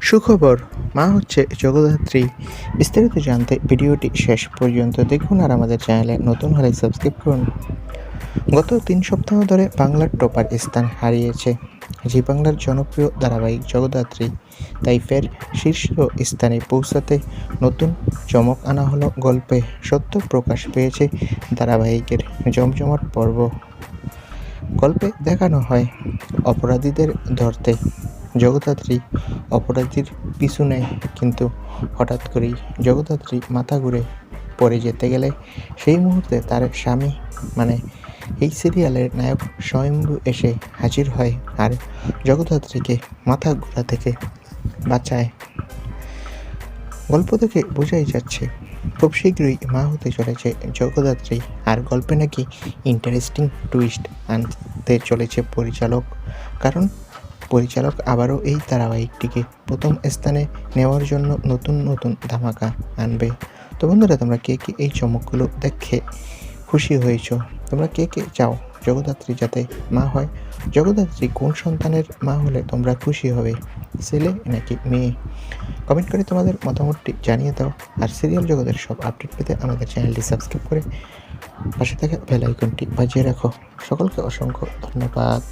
সুখবর, মা হচ্ছে জগদ্ধাত্রী। বিস্তারিত জানতে ভিডিওটি শেষ পর্যন্ত দেখুন আর আমাদের চ্যানেলে নতুন হলে সাবস্ক্রাইব করুন। গত তিন সপ্তাহ ধরে বাংলার টপার স্থান হারিয়েছে। জি বাংলার জনপ্রিয় ধারাবাহিক জগদ্ধাত্রী। তাই ফের শীর্ষ স্থানে পৌঁছাতে নতুন চমক আনা হলো গল্পে। সত্য প্রকাশ পেয়েছে ধারাবাহিকের জমজমাট পর্ব। গল্পে দেখানো হয় অপরাধীদের ধরতে। জগদ্ধাত্রী অপরাধীর পিছু নেয়, কিন্তু হঠাৎ করেই জগদ্ধাত্রী মাথা ঘুরে পড়ে যেতে গেলে সেই মুহূর্তে তার স্বামী মানে এই সিরিয়ালের নায়ক স্বয়ম্ভু এসে হাজির হয় আর জগদ্ধাত্রীকে মাথা ঘোরা থেকে বাঁচায়। গল্প থেকে বোঝাই যাচ্ছে, খুব শীঘ্রই মা হতে চলেছে জগদ্ধাত্রী আর গল্পে নাকি ইন্টারেস্টিং টুইস্ট আনতে চলেছে পরিচালক। কারণ পরিচালক আবারও এই ধারাবাহিকটিকে প্রথম স্থানে নেওয়ার জন্য নতুন নতুন ধামাকা আনবে। তো বন্ধুরা, তোমরা কে কে এই চমকগুলো দেখে খুশি হয়েছো? তোমরা কে কে চাও জগদ্ধাত্রী যাতে মা হয়? জগদ্ধাত্রী কোন সন্তানের মা হলে তোমরা খুশি হবে, ছেলে নাকি মেয়ে? কমেন্ট করে তোমাদের মতামতটি জানিয়ে দাও, আর সিরিয়াল জগতের সব আপডেট পেতে আমাদের চ্যানেলটি সাবস্ক্রাইব করে পাশে থাকা বেল আইকনটি বাজিয়ে রাখো। সকলকে অসংখ্য ধন্যবাদ।